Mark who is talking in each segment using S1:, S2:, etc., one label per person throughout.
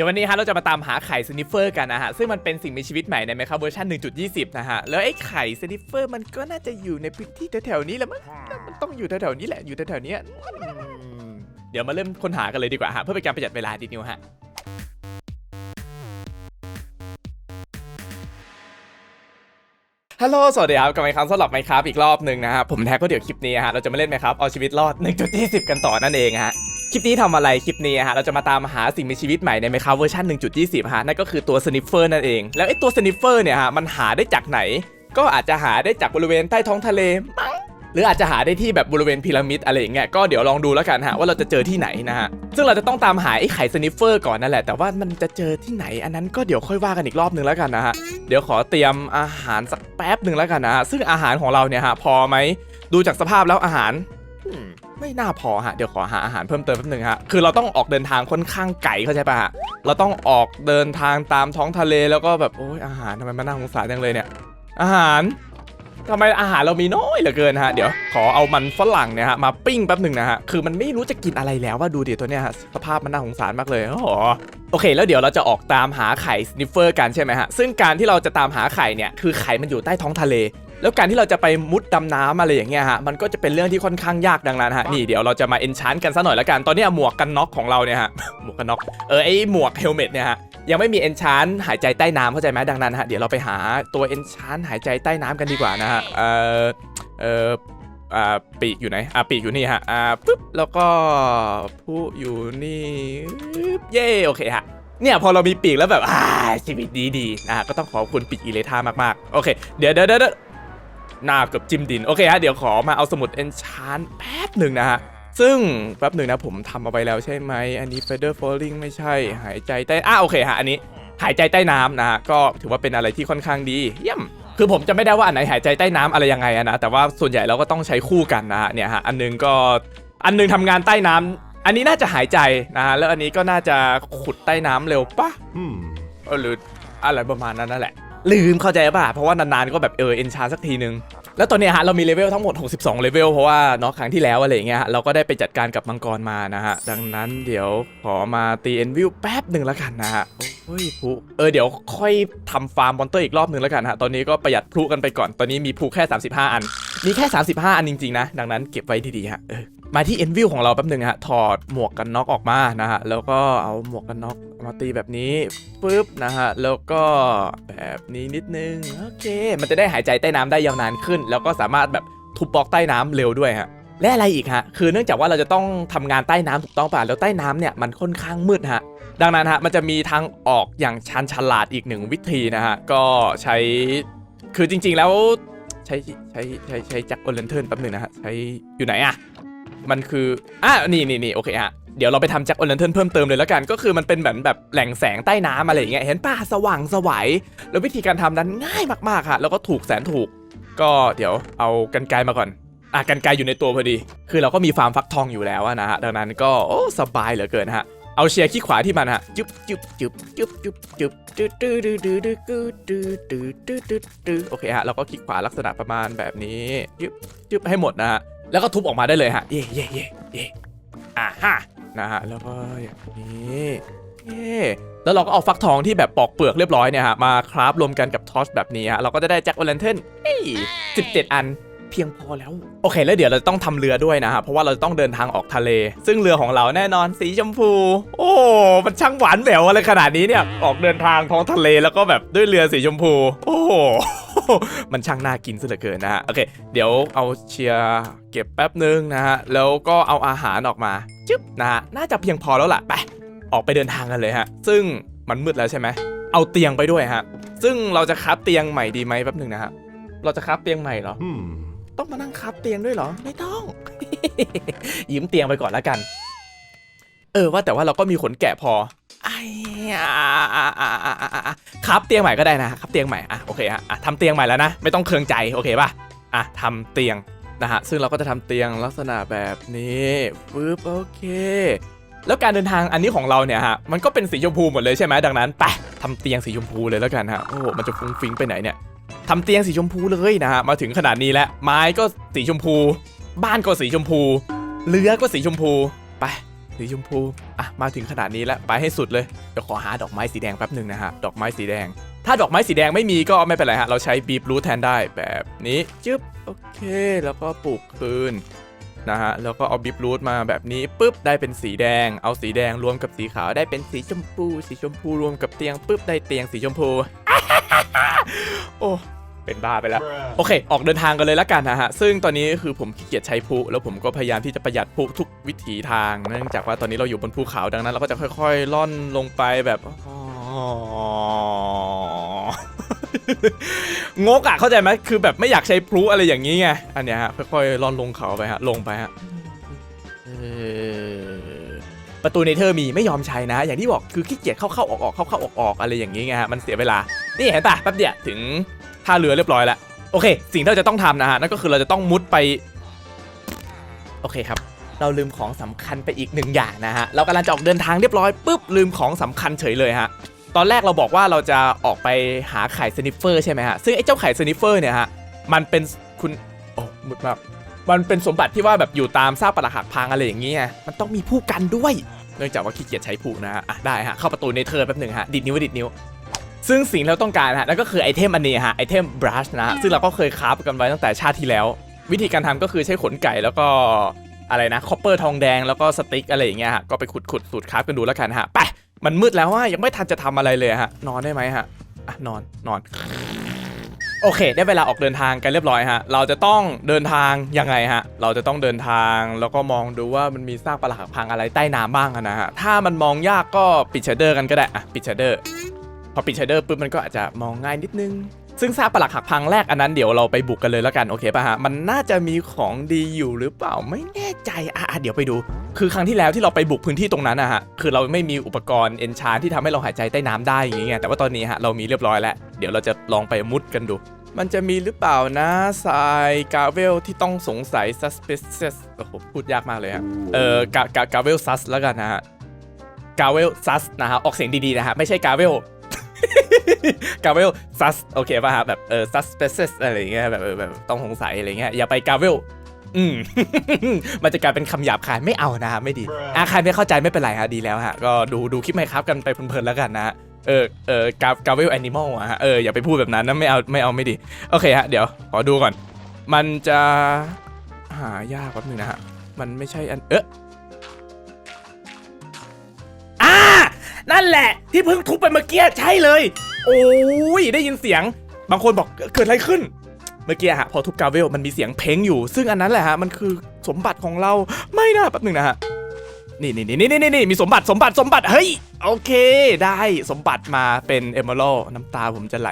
S1: ดี๋ยววันนี้ฮะเราจะมาตามหาไข่สนิฟเฟอร์กันนะฮะซึ่งมันเป็นสิ่งมีชีวิตใหม่ใน Minecraft เวอร์ชัน1.20 นะฮะแล้วไอ้ไข่สนิฟเฟอร์มันก็น่าจะอยู่ในพื้นที่แถวๆนี้แหละมั้งมันต้องอยู่แถวๆนี้แหละอยู่แถวๆนี้เดี๋ยวมาเริ่มค้นหากันเลยดีกว่าฮะเพื่อเป็นการประหยัดเวลาดินิวฮะฮัลโหล สวัสดีครับ กลับมาครั้งสำหรับไมครับอีกรอบหนึ่งนะฮะผมแท็กก็เดี๋ยวคลิปนี้ฮะ เราจะมาเล่นไหมครับ เอาชีวิตรอด 1.20 กันต่อนั่นเองฮะ คลิปนี้ทำอะไร คลิปนี้ฮะเราจะมาตามหาสิ่งมีชีวิตใหม่ในไมครเวอร์ชัน1.20 ฮะ นั่นก็คือตัวสนิฟเฟอร์นั่นเอง แล้วไอ้ตัวสนิฟเฟอร์เนี่ยฮะ มันหาได้จากไหน ก็อาจจะหาได้จากบริเวณใต้ท้องทะเลมั้งหรืออาจจะหาได้ที่แบบบริเวณพีระมิดอะไรอย่างเงี้ยก็เดี๋ยวลองดูแล้วกันฮะว่าเราจะเจอที่ไหนนะฮะ ซึ่งเราจะต้องตามหาไอ้ไข่สนิฟเฟอร์ก่อนนั่นแหละ แต่ว่ามันจะเจอที่ไหนอันนั้นก็เดี๋ยวค่อยว่ากันอีกรอบนึงแล้วกันนะฮะ เดี๋ยวขอเตรียมอาหารสักแป๊บหนึ่งแล้วกันนะฮะซึ่งอาหารของเราเนี่ยฮะพอไหมดูจากสภาพแล้วอาหาร ไม่น่าพอฮะเดี๋ยวขอหาอาหารเพิ่มเติมแป๊บหนึงฮะคือเราต้องออกเดินทางค่อนข้างไกลเข้าใจปะฮะเราต้องออกเดินทางตามท้องทะเลแล้วก็แบบโอ้ยอาหารทำไมมันน่าสงสารจังเลยเนี่ย อาหารทำไมอาหารเรามีน้อยเหลือเกินฮะเดี๋ยวขอเอามันฝรั่งเนี่ยฮะมาปิ้งแป๊บหนึ่งนะฮะคือมันไม่รู้จะกินอะไรแล้วว่าดูดิตัวเนี้ยฮะสภาพมันน่าสงสารมากเลยโอ้โหโอเค แล้วเดี๋ยวเราจะออกตามหาไข่สนิฟเฟอร์กันใช่ไหมฮะซึ่งการที่เราจะตามหาไข่เนี่ยคือไข่มันอยู่ใต้ท้องทะเล แล้วการที่เราจะไปมุดดำน้ำอะไรอย่างเงี้ยฮะมันก็จะเป็นเรื่องที่ค่อนข้างยากดังนั้นฮะนี่เดี๋ยวเราจะมาเอนชานกันซะหน่อยละกันตอนนี้หมวกกันน็อกของเราเนี่ยฮะหมวกกันน็อกเออไอหมวกเฮลเมตเนี่ยฮะยังไม่มีเอนชานหายใจใต้น้ำเข้าใจไหมดังนั้นฮะเดี๋ยวเราไปหาตัวเอนชานหายใจใต้น้ำกันดีกว่านะฮะเออเอออ่าปีกอยู่ไหนอ่าปีกอยู่นี่ฮะอ่าปุ๊บแล้วก็ผู้อยู่นี่เย่โอเคฮะเนี่ยพอเรามีปีกแล้วแบบอ่าชีวิตดีดีนะฮะก็ต้องขอบคุณปีกอีเลท่ามากๆโอเค เดี๋ยวเดี๋ยวเดี๋ยว หน้าเกับจิ้มดิน โอเคฮะเดี๋ยวขอมาเอาสมุดเอนชานแป๊บหนึ่งนะฮะซึ่งแป๊บหนึ่งนะผมทำเอาไปแล้วใช่ไหมอันนี้ feather falling ไม่ใช่หายใจใต้อะโอเคฮะอันนี้หายใจใต้น้ำนะฮะก็ถือว่าเป็นอะไรที่ค่อนข้างดีเยี่ยมคือผมจะไม่ได้ว่าอันไหนหายใจใต้น้ำอะไรยังไงอะนะแต่ว่าส่วนใหญ่เราก็ต้องใช้คู่กันนะฮะเนี่ยฮะอันหนึงก็อันหนึงทำงานใต้น้ำอันนี้น่าจะหายใจนะฮะแล้วอันนี้ก็น่าจะขุดใต้น้ำเร็วปะ
S2: Hmm.
S1: เออหรืออะไรประมาณนั้นนั่นแหละ ลืมเข้าใจป่ะเพราะว่านานๆก็แบบเออเอนชาสักทีนึง แล้วตอนนี้ฮะเรามีเลเวลทั้งหมด 62 เลเวลเพราะว่าเนาะครั้งที่แล้วอะไรอย่างเงี้ยฮะเราก็ได้ไปจัดการกับมังกรมานะฮะดังนั้นเดี๋ยวขอมาตีเอ็นวิวแป๊บหนึ่งแล้วกันนะฮะ โอ้ยพลุเออเดี๋ยวค่อยทำฟาร์มมอนเตอร์อีกรอบหนึ่งแล้วกันฮะ ตอนนี้ก็ประหยัดพลุกันไปก่อน ตอนนี้มีพลุแค่ 35 อัน มีแค่ 35 อันจริงๆนะ ดังนั้นเก็บไว้ดีๆฮะมาที่เอ็นวิวของเราแป๊บหนึ่งฮะ ถอดหมวกกันน็อกออกมานะฮะ แล้วก็เอาหมวกกันน็อกมาตีแบบนี้ปุ๊บนะฮะ แล้วก็แบบนี้นิดนึง โอเค มันจะได้หายใจใต้น้ำได้ยาวนานขึ้น แล้วก็สามารถแบบทุบบล็อกใต้น้ำเร็วด้วยฮะและอะไรอีกฮะ คือเนื่องจากว่าเราจะต้องทำงานใต้น้ำถูกต้องป่ะ แล้วใต้น้ำเนี่ยมันค่อนข้างมืดฮะ ดังนั้นฮะมันจะมีทางออกอย่างชันฉลาดอีกหนึ่งวิธีนะฮะก็ใช้คือจริง ๆ แล้วใช้ใช้ใช้ใช้แจ็คโอเลนเทิร์นแป๊บหนึ่งนะฮะใช้อยู่ไหนอะมันคืออะนี่นี่นี่โอเคฮะเดี๋ยวเราไปทำแจ็คโอเลนเทิร์นเพิ่มเติมเลยแล้วกัน ก็คือมันเป็นแบบแบบแหล่งแสงใต้น้ำอะไรอย่างเงี้ยเห็นป่ะสว่างสวัยแล้ววิธีการทำนั้นง่ายมากๆฮะแล้วก็ถูกแสนถูก ก็เดี๋ยวเอากันไกรมาก่อนอะกันไกรอยู่ในตัวพอดี คือเราก็มีฟาร์มฟักทองอยู่แล้วนะฮะดังนั้นก็โอ้สบายเหลือเกินฮะ เอาเชียร์ขี้ขวาที่มันฮะจุ๊บจุ๊บจุ๊บจุ๊บจุ๊บจุ๊บจุ๊บดื้อดื้อดื้อดื้อดื้อดื้อดื้อดื้อดื้อดื้อโอเคฮะเราก็คลิกขวาลักษณะประมาณแบบนี้จุ๊บจุ๊บให้หมดนะฮะแล้วก็ทุบออกมาได้เลยฮะเย่เย่เย่เย่อ่าฮะนะฮะแล้วก็อย่างนี้เย่แล้วเราก็เอาฟักทองที่แบบปอกเปลือกเรียบร้อยเนี่ยฮะมาคราฟรวมกันกับทอชแบบนี้ฮะเราก็จะได้แจ็คโอเลนเทนเอ้ยสิบเจ็ดอัน เพียงพอแล้ว โอเค แล้วเดี๋ยวเราต้องทำเรือด้วยนะฮะเพราะว่าเราต้องเดินทางออกทะเล ซึ่งเรือของเราแน่นอนสีชมพู โอ้มันช่างหวานแหววอะไรขนาดนี้เนี่ยออกเดินทางท้องทะเลแล้วก็แบบด้วยเรือสีชมพู โอ้โหมันช่างน่ากินซะเหลือเกินนะฮะโอเค เดี๋ยวเอาเชียร์เก็บแป๊บนึงนะฮะแล้วก็เอาอาหารออกมาจึ๊บนะฮะน่าจะเพียงพอแล้วล่ะไปออกไปเดินทางกันเลยฮะ ซึ่งมันมืดแล้วใช่ไหมเอาเตียงไปด้วยฮะ ซึ่งเราจะคับเตียงใหม่ดีไหมแป๊บนึงนะฮะ เราจะคับเตียงใหม่เหรอ
S2: Hmm.
S1: ต้องมานั่งคับเตียงด้วยเหรอ ไม่ต้องยืมเตียงไปก่อนแล้วกัน เออว่าแต่ว่าเราก็มีขนแกะพอไอ้อะอะอะอะอะอะครับเตียงใหม่ก็ได้นะครับเตียงใหม่อะโอเคฮะอะทำเตียงใหม่แล้วนะ ไม่ต้องเคืองใจโอเคป่ะอะทำเตียงนะฮะซึ่งเราก็จะทำเตียงลักษณะแบบนี้ปึ๊บโอเค แล้วการเดินทางอันนี้ของเราเนี่ยฮะมันก็เป็นสีชมพูหมดเลยใช่ไหมดังนั้นไปทำเตียงสีชมพูเลยแล้วกันฮะโอ้โหมันจะฟุ้งฟิ้งไปไหนเนี่ย ทำเตียงสีชมพูเลยนะฮะมาถึงขนาดนี้แล้วไม้ก็สีชมพู บ้านก็สีชมพูเรือก็สีชมพูไปสีชมพูอะมาถึงขนาดนี้แล้วไปให้สุดเลยเดี๋ยวขอหาดอกไม้สีแดงแป๊บหนึ่งนะฮะดอกไม้สีแดง ถ้าดอกไม้สีแดงไม่มีก็ไม่เป็นไรฮะเราใช้บีบรูทแทนได้แบบนี้จึ๊บโอเค แล้วก็ปลูกคืน นะฮะ แล้วก็เอาบีบรูทมาแบบนี้ปุ๊บได้เป็นสีแดง เอาสีแดงรวมกับสีขาวได้เป็นสีชมพู สีชมพูรวมกับเตียงปุ๊บได้เตียงสีชมพู โอ้เป็นบ้าไปแล้ว โอเค ออกเดินทางกันเลยละกันนะฮะ ซึ่งตอนนี้คือผมขี้เกียจใช้พลุแล้วผมก็พยายามที่จะประหยัดพลุทุกวิถีทาง เนื่องจากว่าตอนนี้เราอยู่บนภูเขาดังนั้นเราก็จะค่อย ๆ ล่อนลงไปแบบ งกอะเข้าใจไหมคือแบบไม่อยากใช้พลุอะไรอย่างนี้ไงอันเนี้ยฮะค่อยๆล่อนลงเขาไปฮะลงไปฮะเออประตูเนเธอร์มีไม่ยอมใช้นะ อย่างที่บอกคือขี้เกียจเข้าๆออกๆเข้าๆออกๆอะไรอย่างนี้ไงฮะมันเสียเวลา นี่เห็นปะแป๊บเดียวถึงท่าเรือเรียบร้อยแล้วโอเค สิ่งที่เราจะต้องทำนะฮะนั่นก็คือเราจะต้องมุดไป โอเคครับ เราลืมของสำคัญไปอีกหนึ่งอย่างนะฮะเรากำลังจะออกเดินทางเรียบร้อยปุ๊บลืมของสำคัญเฉยเลยฮะ ตอนแรกเราบอกว่าเราจะออกไปหาไข่สนิฟเฟอร์ใช่ไหมฮะ ซึ่งไอ้เจ้าไข่สนิฟเฟอร์เนี่ยฮะ มันเป็นคุณโอ้มุดมากมันเป็นสมบัติที่ว่าแบบอยู่ตามซากปรักหักพังอะไรอย่างเงี้ย มันต้องมีผู้กันด้วย เนื่องจากว่าขี้เกียจใช้ผู้นะฮะอะได้ฮะ เข้าประตูเนเธอแป๊บหนึ่งฮะ ดิดนิ้วดิดนิ้ว ซึ่งสิ่งที่เราต้องการฮะ นั่นก็คือไอเทมอันนี้ฮะ ไอเทมบรัชนะ ซึ่งเราก็เคยคราฟกันไว้ตั้งแต่ชาติที่แล้ว วิธีการทำก็คือใช้ขนไก่แล้วก็อะไรนะคอปเปอร์ทองแดงแล้วก็สติ๊กอะไรอย่างเงี้ยฮะ ก็ไปขุดขุดสูตรคราฟกันดูแล้วกันฮะ ไป มันมืดแล้วว่ายังไม่ทันจะทำอะไรเลยฮะ นอนได้ไหมฮะอะนอนนอน โอเค ได้เวลาออกเดินทางกันเรียบร้อยฮะ เราจะต้องเดินทางยังไงฮะ เราจะต้องเดินทางแล้วก็มองดูว่ามันมีซากปรักหักพังอะไรใต้น้ำบ้างนะฮะ ถ้ามันมองยากก็ปิดเชดเดอร์กันก็ได้อะปิดเชดเดอร์พอปิดเชดเดอร์ปุ๊บมันก็อาจจะมองง่ายนิดนึง ซึ่งซากปลักหักพังแรกอันนั้นเดี๋ยวเราไปบุกกันเลยแล้วกันโอเคป่ะฮะมันน่าจะมีของดีอยู่หรือเปล่าไม่แน่ใจอะอะเดี๋ยวไปดู คือครั้งที่แล้วที่เราไปบุกพื้นที่ตรงนั้นนะฮะคือเราไม่มีอุปกรณ์เอนชานที่ทำให้เราหายใจใต้น้ำได้อย่างเงี้ยแต่ว่าตอนนี้ฮะเรามีเรียบร้อยแล้วเดี๋ยวเราจะลองไปมุดกันดู มันจะมีหรือเปล่านะทรายกาเวลที่ต้องสงสัย suspicious โอ้โหพูดยากมากเลยฮะเออกากากาเวลซัสแล้วกันนะฮะกาเวลซัสนะฮะออกเสียงดีๆนะฮะไม่ใช่กาเวล กาเวลซัสโอเคป่ะฮะแบบเออซัสเปซอะไรอย่างเงี้ยแบบเออแบบต้องสงสัยอะไรเงี้ยอย่าไปกาเวลอืมมันจะกลายเป็นคำหยาบคายไม่เอานะฮะไม่ดีอะใครไม่เข้าใจไม่เป็นไรฮะดีแล้วฮะก็ดูดูคลิปไหมครับกันไปเพลินๆแล้วกันนะฮะเออเออกากาเวลแอนิมอลอะฮะเอออย่าไปพูดแบบนั้นนะไม่เอาไม่เอาไม่ดี โอเคฮะเดี๋ยวขอดูก่อน มันจะหายากแป๊บนึงนะฮะมันไม่ใช่อันเออ นั่นแหละที่เพิ่งทุบไปเมื่อกี้ใช่เลย โอ้ยได้ยินเสียง บางคนบอกเกิดอะไรขึ้น เมื่อกี้ฮะพอทุบกาเวลมันมีเสียงเพ้งอยู่ ซึ่งอันนั้นแหละฮะมันคือสมบัติของเราไม่นะแป๊บหนึ่งนะฮะนี่นี่นี่นี่นี่นี่มีสมบัติสมบัติสมบัติเฮ้ยโอเค ได้สมบัติมาเป็นเอม r ร l น้ำตาผมจะไหล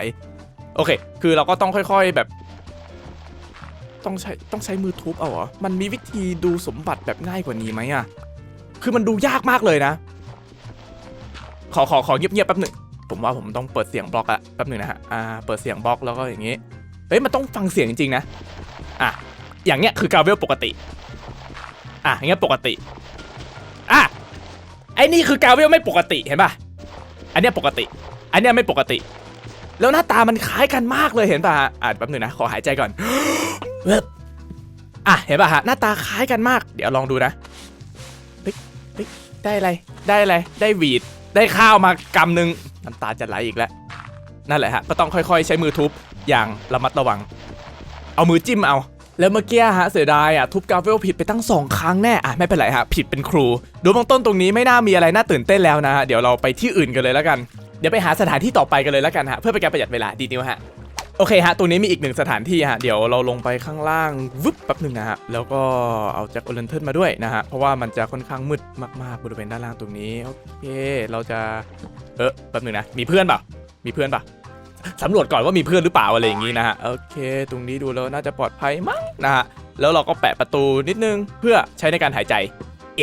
S1: โอเค คือเราก็ต้องค่อย ๆแบบ ต้องใช้ต้องใช้มือทุบเอาเหรอมันมีวิธีดูสมบัติแบบง่ายกว่านี้ไหมอะคือมันดูยากมากเลยนะ ขอขอขอเงียบๆแป๊บหนึ่งผมว่าผมต้องเปิดเสียงบล็อกอะแป๊บหนึ่งนะฮะอ่าเปิดเสียงบล็อกแล้วก็อย่างงี้เฮ้ยมันต้องฟังเสียงจริงๆนะอะอย่างเงี้ยคือกาเวลปกติอะอย่างเงี้ยปกติอะไอ้นี่คือกาเวลไม่ปกติเห็นป่ะอันเนี้ยปกติ อันเนี้ยไม่ปกติ แล้วหน้าตามันคล้ายกันมากเลยเห็นป่ะฮะอะแป๊บหนึ่งนะขอหายใจก่อนเบอะเห็นป่ะฮะหน้าตาคล้ายกันมาก เดี๋ยวลองดูนะได้อะไรได้อะไรได้วีด ได้ข้าวมากำหนึ่งน้ำตาจะไหลอีกแล้ว นั่นแหละฮะ ก็ต้องค่อยๆ ใช้มือทุบอย่างระมัดระวัง เอามือจิ้มเอา แล้วเมื่อกี้ฮะเสียดายอะทุบกาเวลผิดไปตั้งสองครั้งแน่อะไม่เป็นไรฮะผิดเป็นครู ดูบางต้นตรงนี้ไม่น่ามีอะไรน่าตื่นเต้นแล้วนะฮะเดี๋ยวเราไปที่อื่นกันเลยแล้วกัน เดี๋ยวไปหาสถานที่ต่อไปกันเลยแล้วกันฮะเพื่อเป็นการประหยัดเวลาดีนิวฮะ โอเคฮะตรงนี้มีอีกหนึ่งสถานที่ฮะ เดี๋ยวเราลงไปข้างล่างวึบแป๊บหนึ่งนะฮะ แล้วก็เอาแจ็คโอเลนเทิลมาด้วยนะฮะ เพราะว่ามันจะค่อนข้างมืดมากๆบริเวณด้านล่างตรงนี้ โอเค เราจะ เออแป๊บหนึ่งนะ มีเพื่อนเปล่า มีเพื่อนเปล่าสำรวจก่อนว่ามีเพื่อนหรือเปล่าอะไรอย่างนี้นะฮะ โอเค ตรงนี้ดูแล้วน่าจะปลอดภัยมั้งนะฮะ แล้วเราก็แปะประตูนิดนึงเพื่อใช้ในการหายใจ เอ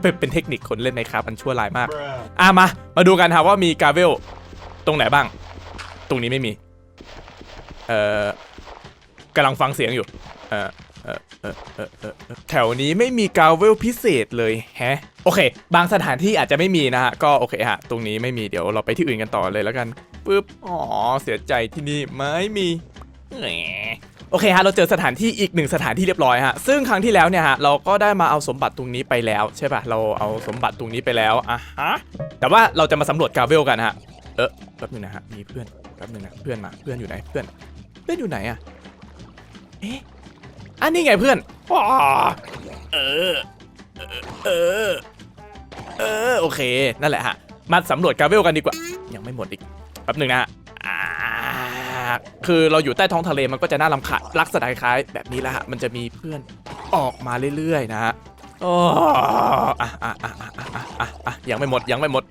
S1: เป็นเป็นเทคนิคคนเล่นไหมครับมันชั่วร้ายมาก อะมา มาดูกันครับว่ามีกาเวลตรงไหนบ้าง ตรงนี้ไม่มี เอ่อกำลังฟังเสียงอยู่ เอ่อเอ่อเอ่อเอ่อเอ่อเอ่อแถวนี้ไม่มีกาเวลพิเศษเลยแฮะ โอเค บางสถานที่อาจจะไม่มีนะฮะ ก็โอเคฮะ ตรงนี้ไม่มีเดี๋ยวเราไปที่อื่นกันต่อเลยแล้วกันปึ๊บ อ๋อ เสียใจที่นี่ไม่มีแหมโอเคฮะ เราเจอสถานที่อีกหนึ่งสถานที่เรียบร้อยฮะ ซึ่งครั้งที่แล้วเนี่ยฮะ เราก็ได้มาเอาสมบัติตรงนี้ไปแล้วใช่ป่ะ เราเอาสมบัติตรงนี้ไปแล้วอะฮะ แต่ว่าเราจะมาสำรวจกาเวลกันฮะ เออแป๊บนึงนะฮะ มีเพื่อน ป๊บนึงนะเพื่อนมาเพื่อนอยู่ไหนเพื่อน เพื่อนอยู่ไหนอะเอ๊ะอันนี้ไงเพื่อนอ๋เออเออเออโอเคนั่นแหละฮะมาสำรวจกาเวลกันดีกว่า ยังไม่หมดอีกแป๊บนึงนะฮะคือเราอยู่ใต้ท้องทะเลมันก็จะน่ารำคาญลักษณะคล้ายแบบนี้แหละฮะมันจะมีเพื่อนออกมาเรื่อยๆนะฮะโอ้อะอะอะอะอะอะยังไม่หมดยังไม่หมด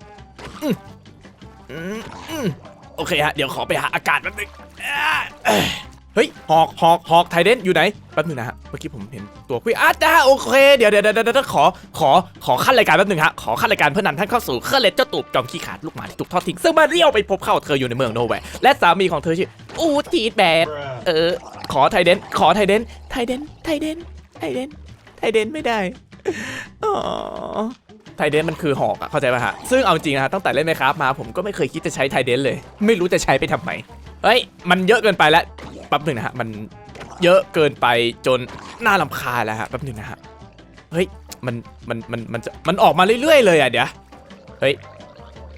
S1: โอเคฮะ เดี๋ยวขอไปหาอากาศแป๊บนึงอ่าเฮ้ย หอกหอกหอกไทเดนอยู่ไหน แป๊บนึงนะฮะ เมื่อกี้ผมเห็นตัวคุยอะจ้าโอเคเดี๋ยวเดี๋ยวเดี๋ยวเดี๋ยวขอ ขอ ขอขั้นรายการแป๊บนึงฮะ ขอขั้นรายการเพื่อนำท่านเข้าสู่เครื่องเล็ดเจ้าตูบจอมขี้ขาดลูกหมาที่ถูกทอดทิ้ง ซึ่งมาเรียวไปพบเข้าเธออยู่ในเมืองโนแวร์ และสามีของเธอชื่อ อูทีดแบดเออ ขอไทเดน ขอไทเดน ไทเดน ไทเดน ไทเดน ไทเดนไม่ได้ อ๋อ ไทเดนมันคือหอกอะเข้าใจป่ะฮะ ซึ่งเอาจริงนะฮะตั้งแต่เล่นไมครับมาผมก็ไม่เคยคิดจะใช้ไทเดนเลย ไม่รู้จะใช้ไปทำไมเฮ้ย มันเยอะเกินไปแล้วแป๊บหนึ่งนะฮะ มันเยอะเกินไปจนน่ารำคาแล้วฮะแป๊บหนึ่งนะฮะ เฮ้ย มัน มัน มัน มันจะ มันออกมาเรื่อยๆเลยอะเดี๋ยว เฮ้ย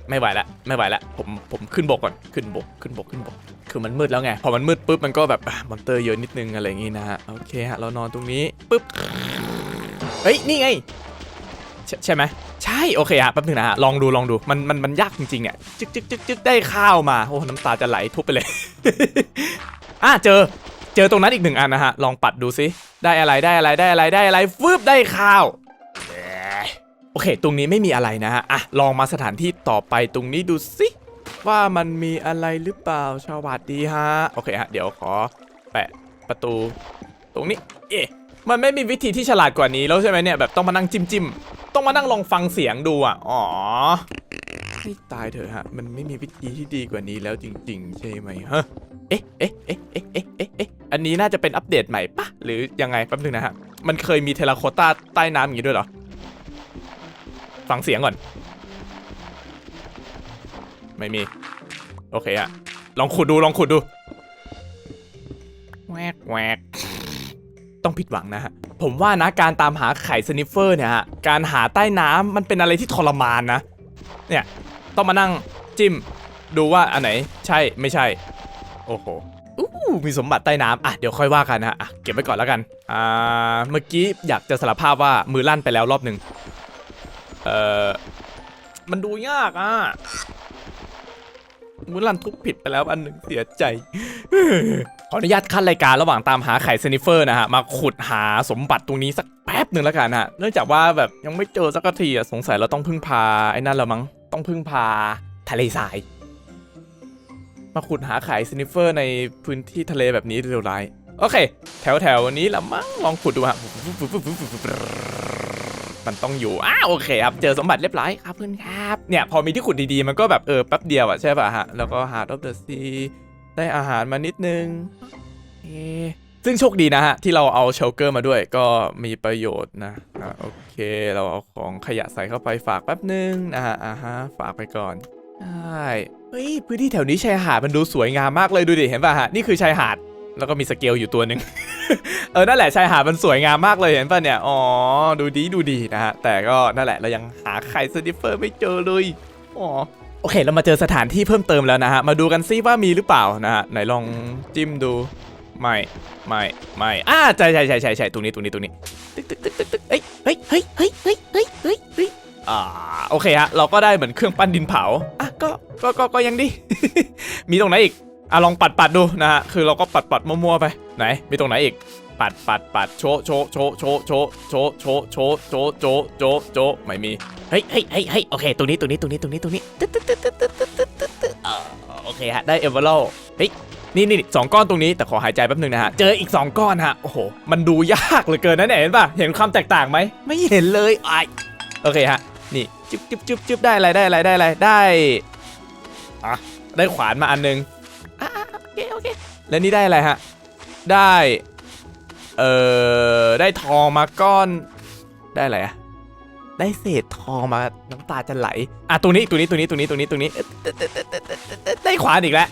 S1: ไม่ไหวละ ไม่ไหวละ ผม ผมขึ้นบกก่อน ขึ้นบก ขึ้นบก ขึ้นบก คือมันมืดแล้วไง พอมันมืดปุ๊บมันก็แบบมอนเตอร์เยอะนิดนึงอะไรอย่างงี้นะฮะ โอเคฮะ เรานอนตรงนี้ปุ๊บ เฮ้ย นี่ไง ใช่ไหม โอเคฮะแป๊บนึงนะฮะลองดูลองดูมันมันมันยากจริงๆเนี่ยจึ๊กจึ๊กจึ๊กจึ๊กได้ข้าวมาโอ้น้ำตาจะไหลทุบไปเลย อะเจอเจอตรงนั้นอีกหนึ่งอันนะฮะลองปัดดูซิได้อะไรได้อะไรได้อะไรได้อะไรฟึบได้ข้าวโอเค ตรงนี้ไม่มีอะไรนะฮะอะลองมาสถานที่ต่อไปตรงนี้ดูซิว่ามันมีอะไรหรือเปล่าสวัสดีฮะโอเคฮะเดี๋ยวขอแปะประตู ตรงนี้ เอ๊ะมันไม่มีวิธีที่ฉลาดกว่านี้แล้วใช่ไหมเนี่ยแบบต้องมานั่งจิ้มจิ้ม ต้องมานั่งลองฟังเสียงดูอะ อ๋อให้ตายเถอะฮะ มันไม่มีวิธีที่ดีกว่านี้แล้วจริง ๆ ใช่ไหมฮะ เอ๊ะ เอ๊ะ เอ๊ะ เอ๊ะ เอ๊ะ เอ๊ะเอ๊ะอันนี้น่าจะเป็นอัปเดตใหม่ปะหรือยังไงแป๊บนึงนะฮะ มันเคยมีเทราโคต้าใต้น้ำอย่างนี้ด้วยเหรอ ฟังเสียงก่อน ไม่มี โอเคอะลองขุดดู ลองขุดดู แวกแวกต้องผิดหวังนะฮะ ผมว่านะการตามหาไข่สนิฟเฟอร์เนี่ยฮะการหาใต้น้ำมันเป็นอะไรที่ทรมานนะ เนี่ยต้องมานั่งจิ้มดูว่าอันไหนใช่ไม่ใช่ โอ้โหอู้มีสมบัติใต้น้ำอะเดี๋ยวค่อยว่ากันนะะอะเก็บไว้ก่อนแล้วกันอ่าเมื่อกี้อยากจะสารภาพว่ามือลั่นไปแล้วรอบหนึ่งเออมันดูยากอะ มุลันทุบผิดไปแล้วอันหนึ่งเสียใจ ขออนุญาตขั้นรายการระหว่างตามหาไข่สนิเฟอร์นะฮะ มาขุดหาสมบัติตรงนี้สักแป๊บหนึ่งแล้วกันฮะ เนื่องจากว่าแบบยังไม่เจอสักทีอะสงสัยเราต้องพึ่งพาไอ้นั่นแล้วมั้ง ต้องพึ่งพาทะเลทราย มาขุดหาไข่สนิเฟอร์ในพื้นที่ทะเลแบบนี้เร็วร้าย โอเค แถวแถวนี้ละมั้ง ลองขุดดูฮะ มันต้องอยู่อ้าโอเคครับ เจอสมบัติเรียบร้อยครับเพื่อนครับ เนี่ยพอมีที่ขุดดีๆ มันก็แบบเออแป๊บเดียวอะใช่ป่ะฮะ แล้วก็ Heart of the Sea ได้อาหารมานิดนึงเอซึ่งโชคดีนะฮะ ที่เราเอาเชลเกอร์มาด้วยก็มีประโยชน์นะอะโอเค เราเอาของขยะใส่เข้าไปฝากแป๊บนึงนะฮะอ่าฮะฝากไปก่อนใช่เฮ้ยพื้นที่แถวนี้ชายหาดมันดูสวยงามมากเลยดูดิเห็นป่ะฮะนี่คือชายหาด แล้วก็มีสเกลอยู่ตัวหนึ่ง เออ นั่นแหละชายหาดมันสวยงามมากเลยเห็นป่ะเนี่ย อ๋อ ดูดีดูดีนะฮะ แต่ก็นั่นแหละเรายังหาไข่สติฟเฟอร์ไม่เจอเลย อ๋อ โอเค เรามาเจอสถานที่เพิ่มเติมแล้วนะฮะ มาดูกันซิว่ามีหรือเปล่านะฮะ ไหนลองจิ้มดู ไม่ ไม่ ไม่อ่าใช่ใช่ใช่ใช่ใช่ตรงนี้ตรงนี้ตรงนี้ ตึ๊กตึ๊กตึ๊กตึ๊กตึ๊กเฮ้ย เฮ้ย เฮ้ย เฮ้ย เฮ้ย เฮ้ย เฮ้ยอ่าโอเคฮะ เราก็ได้เหมือนเครื่องปั้นดินเผา อะก็ ก็ ก็ยังดี มีตรงไหนอีก อะลองปัดปัดดูนะฮะคือเราก็ปัดปัดมั่วๆไปไหนมีตรงไหนอีก ปัดปัดปัดโชโชโชโชโชโชโชโชโชโชโชโชไม่มีเฮ้ยเฮ้ยเฮ้ยเฮ้ยโอเคตรงนี้ตรงนี้ตรงนี้ตรงนี้ตรงนี้ตึ๊ดตึ๊ดตึ๊ดตึ๊ดตึ๊ดตึ๊ดตึ๊ดตึ๊ดตึ๊ดอ่าโอเคฮะได้เอเวอร์โลเฮ้ยนี่นี่สองก้อนตรงนี้แต่ขอหายใจแป๊บนึงนะฮะ เจออีกสองก้อนฮะ โอ้โห มันดูยากเหลือเกินนะเนี่ยเห็นป่ะ เห็นความแตกต่างไหม ไม่เห็นเลยไอายโอเคฮะ นี่จุ๊บจุ๊บจุ๊บจุ๊บได้อะไรได้อะไรได้อะไรได้ อะ ได้ขวานมาอันนึง เคแล้วนี่ได้อะไรฮะ ได้ เอ่อ ได้ทองมาก้อน ได้อะไรอะได้เศษทองมาน้ำตาจะไหล อะตรงนี้ตรงนี้ตรงนี้ตรงนี้ตรงนี้ตรงนี้ ได้ขวานอีกแล้ว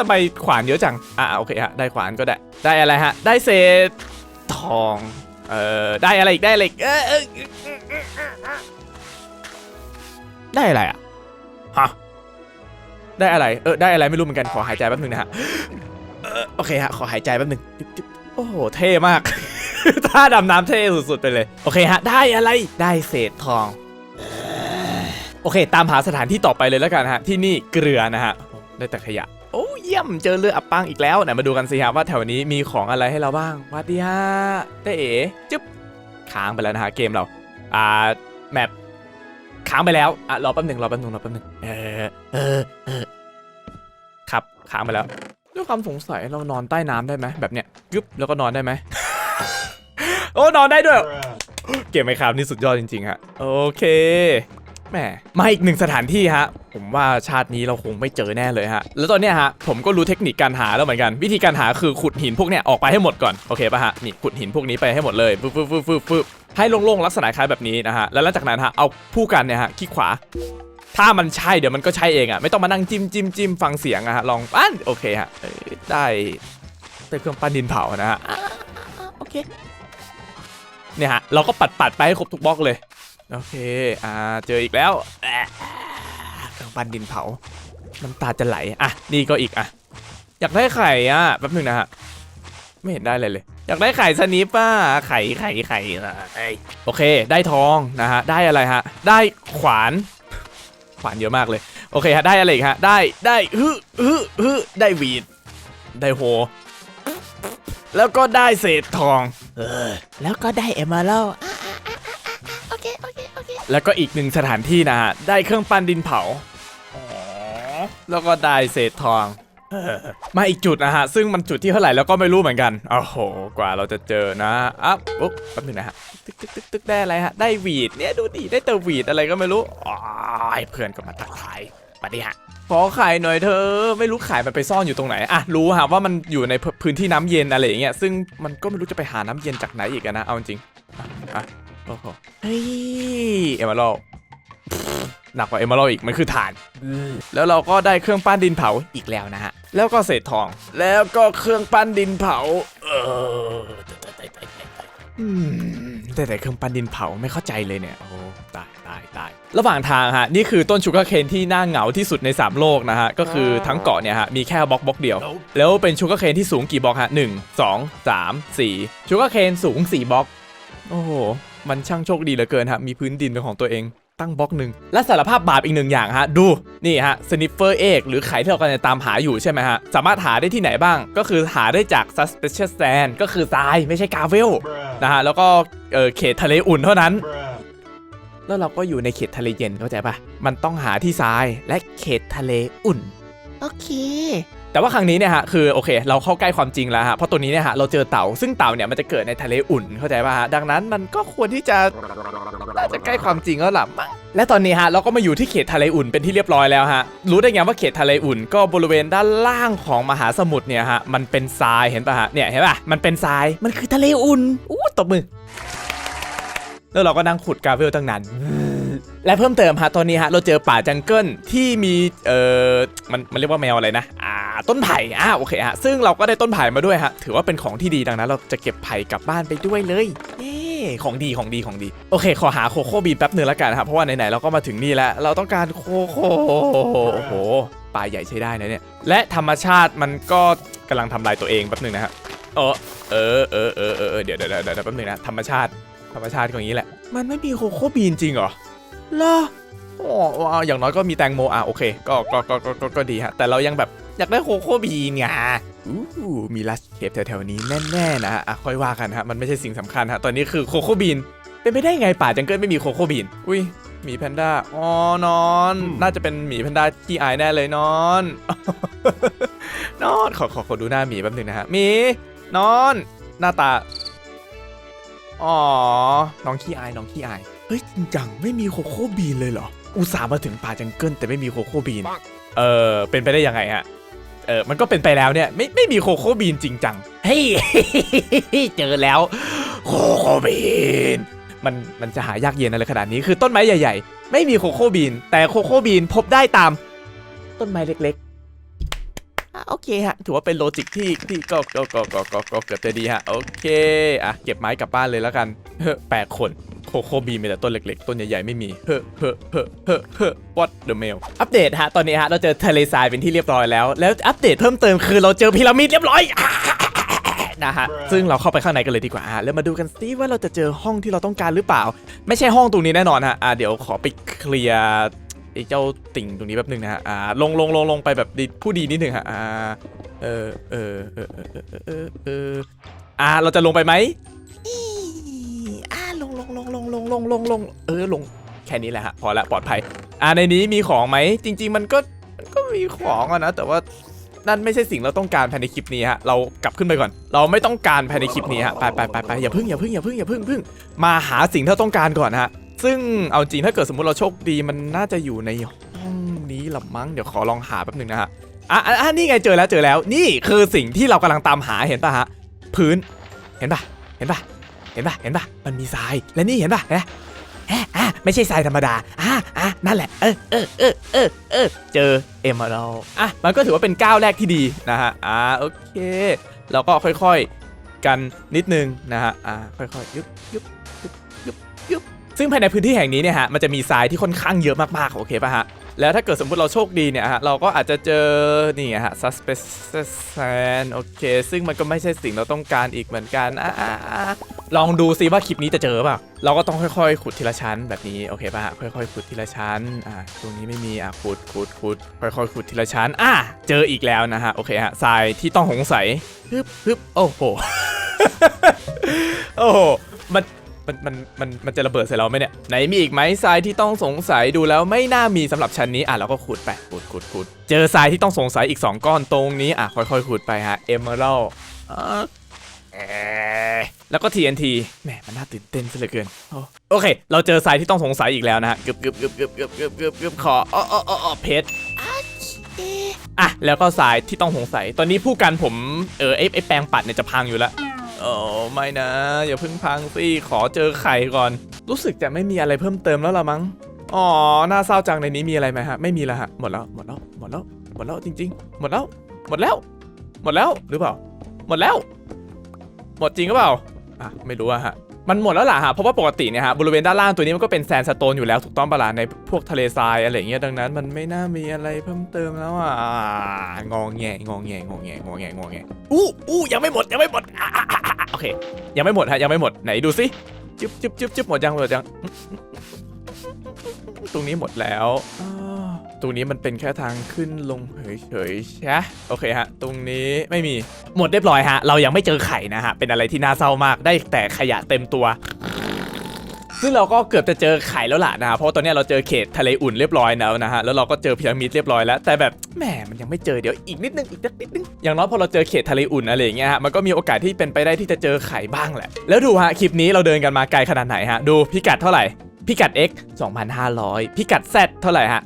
S1: ทำไมขวานเยอะจัง อะโอเคฮะ ได้ขวานก็ได้ ได้อะไรฮะ ได้เศษทอง เอ่อ ได้อะไรอีก ได้อะไรอีก เออได้อะไรอะ ฮะ ได้อะไร เออ ได้อะไรไม่รู้เหมือนกัน ขอหายใจแป๊บนึงนะฮะโอเคฮะ ขอหายใจแป๊บนึงจึ๊บโอ้โห เท่มาก ท่าดำน้ำเท่สุดๆไปเลย โอเคฮะ ได้อะไร ได้เศษทอง โอเค ตามหาสถานที่ต่อไปเลยแล้วกันฮะ ที่นี่เกลือนะฮะ ได้แต่ขยะ โอ้เยี่ยม เจอเรืออับปังอีกแล้วไหนมาดูกันสิฮะว่าแถวนี้มีของอะไรให้เราบ้างวัดดีฮะได้เอ๋ จึ๊บ ค้างไปแล้วนะฮะเกมเรา อ่า แมป ค้างไปแล้วอะรอแป๊บหนึ่งรอแป๊บหนึ่งรอแป๊บหนึ่งเออเออเออครับค้างไปแล้ว ด้วยความสงสัยเรานอนใต้น้ำได้ไหมแบบเนี้ยกึ๊บแล้วก็นอนได้ไหม โอ้นอนได้ด้วย เกมไมครับนี่สุดยอดจริงๆฮะโอเค แหมมาอีกหนึ่งสถานที่ฮะ ผมว่าชาตินี้เราคงไม่เจอแน่เลยฮะ แล้วตอนเนี้ยฮะ ผมก็รู้เทคนิคการหาแล้วเหมือนกัน วิธีการหาคือขุดหินพวกเนี้ยออกไปให้หมดก่อน โอเคป่ะฮะ นี่ขุดหินพวกนี้ไปให้หมดเลยฟึบฟึบฟึบฟึบฟึบให้โล่งๆลักษณะคล้ายแบบนี้นะฮะ แล้วหลังจากนั้นฮะ เอาผู้กันเนี่ยฮะคลิกขวา ถ้ามันใช่เดี๋ยวมันก็ใช่เองอะไม่ต้องมานั่งจิ้มจิ้มจิ้มฟังเสียงอะฮะ ลองปั้นโอเคฮะเอ้ยได้ได้เครื่องปั้นดินเผานะฮะอ่าโอเค เนี่ยฮะเราก็ปัดปัดๆไปให้ครบทุกบล็อกเลย โอเค อ่า เจออีกแล้วแอะเครื่องปั้นดินเผา น้ำตาจะไหล อะ นี่ก็อีกอะ อยากได้ไข่อะ แป๊บหนึ่งนะฮะ ไม่เห็นได้เลยเลย อยากได้ไข่สนิปป่ะไข่ไข่ไข่ไอ้โอเค ได้ทองนะฮะ ได้อะไรฮะ ได้ขวาน ขวานเยอะมากเลย โอเคฮะ ได้อะไรอีกฮะ ได้ ได้ฮึฮึฮึได้วีด ได้โฮ แล้วก็ได้เศษทอง เออ แล้วก็ได้เอมเมอรัล แล้วก็อีกหนึ่งสถานที่นะฮะได้เครื่องปั้นดินเผาแล้วก็ได้เศษทองเออมาอีกจุดนะฮะ ซึ่งมันจุดที่เท่าไหร่แล้วก็ไม่รู้เหมือนกันโอ้โห กว่าเราจะเจอนะอะปุ๊บแป๊บนึงนะฮะตึกตึกตึกตึกได้อะไรฮะ ได้หวีดเนี่ยดูดิได้แต่หวีดอะไรก็ไม่รู้อ๋อยเพื่อนก็มาทักทายปฏิหะขอขายหน่อยเธอไม่รู้ขายมันไปซ่อนอยู่ตรงไหนอะรู้ฮะว่ามันอยู่ในพื้นที่น้ำเย็นอะไรอย่างเงี้ยซึ่งมันก็ไม่รู้จะไปหาน้ำเย็นจากไหนอีกอะนะเอาจริงอะอะ โอ้โหเฮ้ยเอมเมอรัลหนักกว่าเอมเมอรัลอีกมันคือฐาน แล้วเราก็ได้เครื่องปั้นดินเผาอีกแล้วนะฮะ แล้วก็เศษทอง แล้วก็เครื่องปั้นดินเผา เอออืมแต่แต่เครื่องปั้นดินเผาไม่เข้าใจเลยเนี่ย โอ้ตายตายตายระหว่างทางฮะ นี่คือต้นชูการ์เคนที่น่าเหงาที่สุดใน 3 โลกนะฮะ ก็คือทั้งเกาะเนี่ยฮะ มีแค่บล็อกบล็อกเดียว แล้วเป็นชูการ์เคนที่สูงกี่บล็อกฮะหนึ่งสองสามสี่ชูการ์เคนสูงสี่บล็อก โอ้โห มันช่างโชคดีเหลือเกินฮะมีพื้นดินเป็นของตัวเองตั้งบล็อกหนึ่งและสารภาพบาปอีกหนึ่งอย่างฮะ ดูนี่ฮะสนิฟเฟอร์เอกหรือไข่ที่เรากำลังจะตามหาอยู่ใช่ไหมฮะ สามารถหาได้ที่ไหนบ้าง ก็คือหาได้จาก suspicious sand ก็คือทรายไม่ใช่กาเวลนะฮะ แล้วก็เออเขตทะเลอุ่นเท่านั้น แล้วเราก็อยู่ในเขตทะเลเย็นเข้าใจปะมันต้องหาที่ทรายและเขตทะเลอุ่น
S2: โอเค
S1: แต่ว่าครั้งนี้เนี่ยฮะคือโอเค เราเข้าใกล้ความจริงแล้วฮะเพราะตัวนี้เนี่ยฮะเราเจอเต่าซึ่งเต่าเนี่ยมันจะเกิดในทะเลอุ่นเข้าใจป่ะฮะดังนั้นมันก็ควรที่จะน่าจะใกล้ความจริงแล้วล่ะมั้งและตอนนี้ฮะเราก็มาอยู่ที่เขตทะเลอุ่นเป็นที่เรียบร้อยแล้วฮะรู้ได้ไงว่าเขตทะเลอุ่น ก็บริเวณด้านล่างของมหาสมุทรเนี่ยฮะมันเป็นทรายเห็นป่ะฮะเนี่ยเห็นป่ะมันเป็นทรายมันคือทะเลอุ่นอู้ตบมือแล้วเราก็นั่งขุดกาเวลตั้งนาน และเพิ่มเติมฮะตอนนี้ฮะเราเจอป่าจังเกิลที่มีเอ่อมันมันเรียกว่าแมวอะไรนะอ่าต้นไผ่อ่าโอเคฮะซึ่งเราก็ได้ต้นไผ่มาด้วยฮะถือว่าเป็นของที่ดีดังนั้น เราจะเก็บไผ่กลับบ้านไปด้วยเลยเย้ของดีของดีของดี โอเค ขอหาโคโค่บีแป๊บหนึ่งแล้วกันครับเพราะว่าไหนๆเราก็มาถึงนี่แล้ว เราต้องการโคโค่โอ้โหป่าใหญ่ใช้ได้นะเนี่ยและธรรมชาติมันก็กำลังทำลายตัวเองแป๊บหนึ่งนะฮะเออเออเออเออเออเดี๋ยวเดี๋ยวเดี๋ยวแป๊บหนึ่งนะธรรมชาติธรรมชาติก็อย่างนี้แหละ มันไม่มีโคโค่บีนจริงเหรอ เหรอโอ้ว้าวอย่างน้อยก็มีแตงโมอะโอเคก็ก็ก็ก็ก็ก็ดีฮะ แต่เรายังแบบอยากได้โคโค่บีนไงอู้มีลัชเคปแถวๆนี้แน่ๆนะฮะอะค่อยว่ากันฮะ มันไม่ใช่สิ่งสำคัญฮะ ตอนนี้คือโคโค่บีน เป็นไปได้ไงป่าจังเกิลไม่มีโคโค่บีน อุ้ยหมีแพนด้า อ๋อนอน น่าจะเป็นหมีแพนด้าที่อายแน่เลยนอน นอน ขอขอขอดูหน้าหมีแป๊บหนึงนะฮะหมีนอน หน้าตา อ๋อ น้องขี้อาย น้องขี้อาย เฮ้ยจริงจังไม่มีโคโค่บีนเลยเหรอ อุตส่าห์มาถึงป่าจังเกิลแต่ไม่มีโคโค่บีน เออเป็นไปได้ยังไงฮะ เออมันก็เป็นไปแล้วเนี่ยไม่ไม่มีโคโค่บีนจริงจัง เฮ้ยเจอแล้วโคโค่บีน มันมันจะหายากเย็นอะไรขนาดนี้คือต้นไม้ใหญ่ ๆ ไม่มีโคโค่บีน แต่โคโค่บีนพบได้ตาม ต้นไม้เล็กอะโอเคฮะ ถือว่าเป็นโลจิกที่ที่ก็ก็ก็ก็ก็ก็เกือบจะดีฮะ โอเค อะ เก็บไม้กลับบ้านเลยแล้วกันเฮ้อแปดคน โคโคบีมีแต่ต้นเล็กๆ ต้นใหญ่ๆ ไม่มี เฮ้เฮ้เฮ้เฮ้เฮ้ what the mail อัปเดตฮะ ตอนนี้ฮะ เราเจอทะเลทรายเป็นที่เรียบร้อยแล้ว แล้วอัปเดตเพิ่มเติมคือเราเจอพีระมิดเรียบร้อยนะฮะ ซึ่งเราเข้าไปข้างในกันเลยดีกว่าฮะ แล้วมาดูกันซิว่าเราจะเจอห้องที่เราต้องการหรือเปล่า ไม่ใช่ห้องตรงนี้แน่นอนฮะเดี๋ยวขอไปเคลียร์ไอ้เจ้าติ่งตรงนี้แป๊บนึงนะฮะลงลงลงลงไปแบบผู้ดีนิดหนึ่งฮะเออเออเออเออเออเอออ่เราจะลงไปไหม ลงลงลงเออลงแค่นี้แหละฮะพอละปลอดภัย อ่าในนี้มีของไหมจริง ๆ มันก็มันก็มีของอะนะแต่ว่านั่นไม่ใช่สิ่งเราต้องการภายในคลิปนี้ฮะเรากลับขึ้นไปก่อน เราไม่ต้องการภายในคลิปนี้ฮะไปไปไปไปอย่าพึ่งอย่าพึ่งอย่าพึ่งอย่าพึ่งพึ่งมาหาสิ่งที่เราต้องการก่อนฮะซึ่งเอาจริงถ้าเกิดสมมุติเราโชคดีมันน่าจะอยู่ในห้องนี้ละมั้งเดี๋ยวขอลองหาแป๊บหนึ่งนะฮะอะอะนี่ไงเจอแล้วเจอแล้ว นี่คือสิ่งที่เรากำลังตามหาเห็นป่ะฮะพื้นเห็นป่ะเห็นป่ะ ห็นปะเห็นปะมันมีทราย และนี่เห็นปะเห็นปะแอะอะไม่ใช่ทรายธรรมดาอะอะนั่นแหละ เออเออเออเออเออเจอเอมเมอรัลอะ มันก็ถือว่าเป็นก้าวแรกที่ดีนะฮะ อ่า โอเค เราก็ค่อยๆ กันนิดนึงนะฮะ อ่า ค่อยๆ ยุบยุบยุบยุบยุบซึ่งภายในพื้นที่แห่งนี้เนี่ยฮะ มันจะมีทรายที่ค่อนข้างเยอะมากๆ โอเคป่ะฮะ แล้วถ้าเกิดสมมติเราโชคดีเนี่ยฮะ เราก็อาจจะเจอ นี่ฮะ suspect sand โอเค ซึ่งมันก็ไม่ใช่สิ่งเราต้องการอีกเหมือนกันอะอะอะ ลองดูซิว่าคลิปนี้จะเจอเปล่าเราก็ต้องค่อยๆ ขุดทีละชั้นแบบนี้โอเคป่ะค่อยๆ ขุดทีละชั้นอ่าตรงนี้ไม่มีอะขุดขุดขุดค่อยๆ ขุดทีละชั้นอะเจออีกแล้วนะฮะโอเคฮะทรายที่ต้องสงสัยฮึบฮึบโอ้โหโอ้โหมันมันมันมันมันจะระเบิดใส่เราไหมเนี่ยไหนมีอีกไหมทรายที่ต้องสงสัยดูแล้วไม่น่ามีสำหรับชั้นนี้อะเราก็ขุดไปขุดขุดขุดเจอทรายที่ต้องสงสัยอีก 2 ก้อนตรงนี้อะค่อยๆขุดไปฮะเอเมอรัล แล้วก็ TNT แหมมันน่าตื่นเต้นซะเหลือเกินโอโอเค เราเจอทรายที่ต้องสงสัยอีกแล้วนะฮะกึบกึบกึบกึบกึบกึบกึบกึบขออ้ออ้ออ้อเพชร
S2: อ๊ะ
S1: อะแล้วก็สายที่ต้องสงสัย ตอนนี้ผู้กันผมเออไอไอแปลงปัดเนี่ยจะพังอยู่แล้วโอ้ไม่นะ อย่าเพิ่งพังสิขอเจอไข่ก่อน รู้สึกจะไม่มีอะไรเพิ่มเติมแล้วละมั้งอ๋อน่าเศร้าจังในนี้มีอะไรไหมฮะไม่มีแล้วฮะหมดแล้วหมดแล้วหมดแล้วหมดแล้วจริง ๆ หมดแล้ว หมดแล้ว หมดแล้วหรือเปล่า หมดแล้ว หมดจริงหรือเปล่า อะไม่รู้อะฮะมันหมดแล้วล่ะฮะเพราะว่าปกติเนี่ยฮะบริเวณด้านล่างตัวนี้มันก็เป็นแซนสโตนอยู่แล้วถูกต้องปะล่ะในพวกทะเลทรายอะไรเงี้ยดังนั้น มันไม่น่ามีอะไรเพิ่มเติมแล้วอะงองแงงองแงงองแงงองแงงองแงอู้อู้ยังไม่หมดยังไม่หมดโอเค ยังไม่หมดฮะยังไม่หมดไหนดูสิจึ๊บจึ๊บจึ๊บจึ๊บหมดยังหมดยังตรงนี้หมดแล้ว ตรงนี้มันเป็นแค่ทางขึ้นลงเฉยๆใช่โอเคฮะ ตรงนี้ไม่มีหมดเรียบร้อยฮะ เรายังไม่เจอไข่นะฮะ เป็นอะไรที่น่าเศร้ามากได้แต่ขยะเต็มตัวซึ่งเราก็เกือบจะเจอไข่แล้วล่ะนะฮะเพราะตอนนี้เราเจอเขตทะเลอุ่นเรียบร้อยแล้วนะฮะแล้วเราก็เจอพีระมิดเรียบร้อยแล้วแต่แบบแหมมันยังไม่เจอเดี๋ยวอีกนิดนึงอีกนิดนึงอย่างน้อยพอเราเจอเขตทะเลอุ่นอะไรอย่างเงี้ยฮะมันก็มีโอกาสที่เป็นไปได้ที่จะเจอไข่บ้างแหละแล้วดูฮะคลิปนี้เราเดินกันมาไกลขนาดไหนฮะดูพิกัดเท่าไหร่ พิกัด x 2,500 พิกัด z เท่าไหร่ฮะ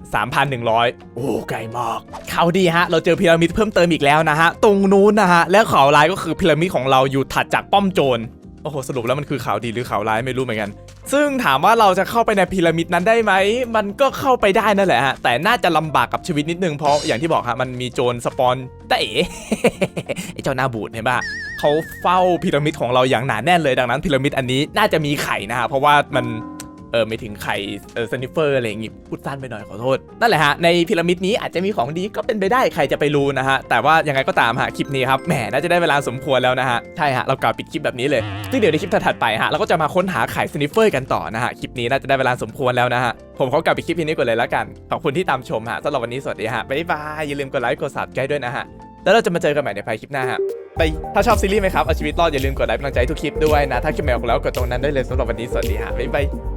S1: 3,100 โอ้ไกลมากเขาดีฮะ เราเจอพีระมิดเพิ่มเติมอีกแล้วนะฮะ ตรงนู้นนะฮะ และข่าวร้ายก็คือพีระมิดของเราอยู่ถัดจากป้อมโจรโอ้โหสรุปแล้วมันคือข่าวดีหรือข่าวร้ายไม่รู้เหมือนกัน ซึ่งถามว่าเราจะเข้าไปในพีระมิดนั้นได้ไหม มันก็เข้าไปได้นั่นแหละฮะ แต่น่าจะลำบากกับชีวิตนิดนึงเพราะอย่างที่บอกฮะมันมีโจรสปอนตะเอ๋ไอเจ้าหน้าบูดเห็นปะเขาเฝ้าพีระมิดของเราอย่างหนาแน่นเลยดังนั้นพีระมิดอันนี้น่าจะมีไข่นะฮะเพราะว่ามัน เออไม่ถึงไข่เออสนิเฟอร์อะไรอย่างงี้พูดสั้นไปหน่อยขอโทษ นั่นแหละฮะในพีระมิดนี้อาจจะมีของดีก็เป็นไปได้ใครจะไปรู้นะฮะ แต่ว่ายังไงก็ตามฮะคลิปนี้ครับแหมน่าจะได้เวลาสมควรแล้วนะฮะ ใช่ฮะ เรากล่าวปิดคลิปแบบนี้เลยซึ่งเดี๋ยวในคลิปถัดไปฮะเราก็จะมาค้นหาไข่สนิเฟอร์กันต่อนะฮะคลิปนี้น่าจะได้เวลาสมควรแล้วนะฮะผมขอกลับไปคลิปนี้ก่อนเลยแล้วกันขอบคุณที่ตามชมฮะสำหรับวันนี้สวัสดีฮะบ๊ายบายอย่าลืมกดไลค์กด subscribe ด้วยนะฮะแล้วเราจะมาเจอกันใหม่ในภายคลิปหน้าฮะไปถ้าชอบซีรีส์ไหมครับ เอาชีวิตรอดอย่าลืมกดไลค์เป็นกำลังใจทุกคลิปด้วยนะ ถ้าคลิปใหม่ออกแล้วกดตรงนั้นได้เลยสำหรับวันนี้สวัสดีฮะบ๊ายบาย